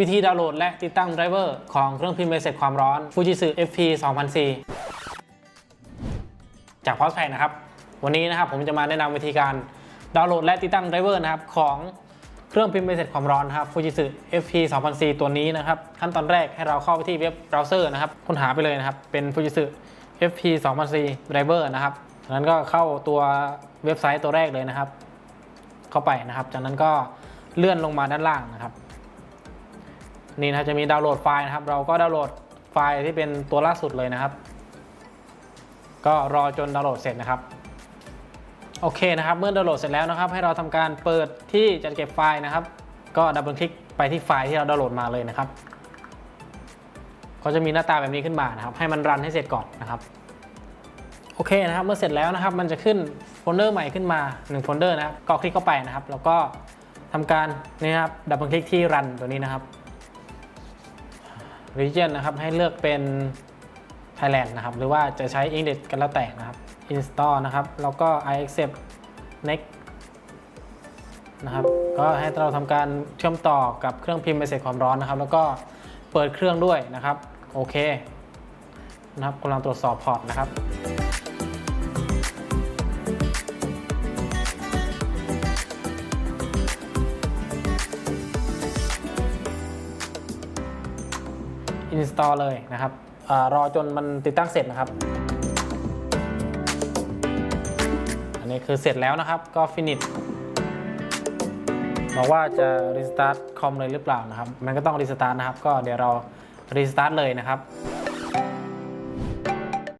วิธีดาวน์โหลดและติดตั้งไดรเวอร์ของเครื่องพิมพ์เบสเสร็จความร้อน Fujitsu FP 2004 จาก p o s t p a c นะครับ วันนี้นะครับผมจะมาแนะนำวิธีการดาวน์โหลดและติดตั้งไดรเวอร์นะครับของเครื่องพิมพ์เบสเสร็จความร้อนนะครับ Fujitsu FP 2004 ตัวนี้นะครับ ขั้นตอนแรกให้เราเข้าไปที่เว็บเบราว์เซอร์นะครับค้นหาไปเลยนะครับ เป็น Fujitsu FP 2004 Driver นะครับจากนั้นก็เข้าตัวเว็บไซต์ตัวแรกเลยนะครับ เข้าไปนะครับ จากนั้นก็เลื่อนลงมาด้านล่างนะครับ นี่นะครับจะมีดาวน์โหลดไฟล์นะครับ เราก็ดาวน์โหลดไฟล์ที่เป็นตัวล่าสุดเลยนะครับ ก็รอจนดาวน์โหลดเสร็จนะครับโอเคนะครับ เมื่อดาวน์โหลดเสร็จแล้วนะครับ ให้เราทำการเปิดที่จะเก็บไฟล์นะครับ ก็ดับเบิลคลิกไปที่ไฟล์ที่เราดาวน์โหลดมาเลยนะครับก็จะมีหน้าตาแบบนี้ขึ้นมานะครับ ให้มันรันให้เสร็จก่อนนะครับโอเคนะครับ เมื่อเสร็จแล้วนะครับ มันจะขึ้นโฟลเดอร์ใหม่ขึ้นมา1โฟลเดอร์นะครับก็คลิกเข้าไปนะครับ แล้วก็ทำการนี่ครับดับเบิลคลิกที่รันตัวนี้นะครับ region นะครับ ให้เลือกเป็น Thailand นะครับ หรือว่าจะใช้ English กันแล้วแต่นะครับ install นะครับ แล้วก็ I accept next นะครับ ก็ให้เราทำการเชื่อมต่อกับเครื่องพิมพ์ไปเสร็จความร้อนนะครับ แล้วก็เปิดเครื่องด้วยนะครับ โอเค นะครับกำลังตรวจสอบพอร์ตนะครับ install เลยนะครับอรอจนมันติดตั้งเสร็จนะครับ อันนี้คือเสร็จแล้วนะครับก็ finish บอกว่าจะ restart คอมเลยหรือเปล่านะครับ มันก็ต้อง restart นะครับ ก็เดี๋ยวเรา restart เลยนะครับ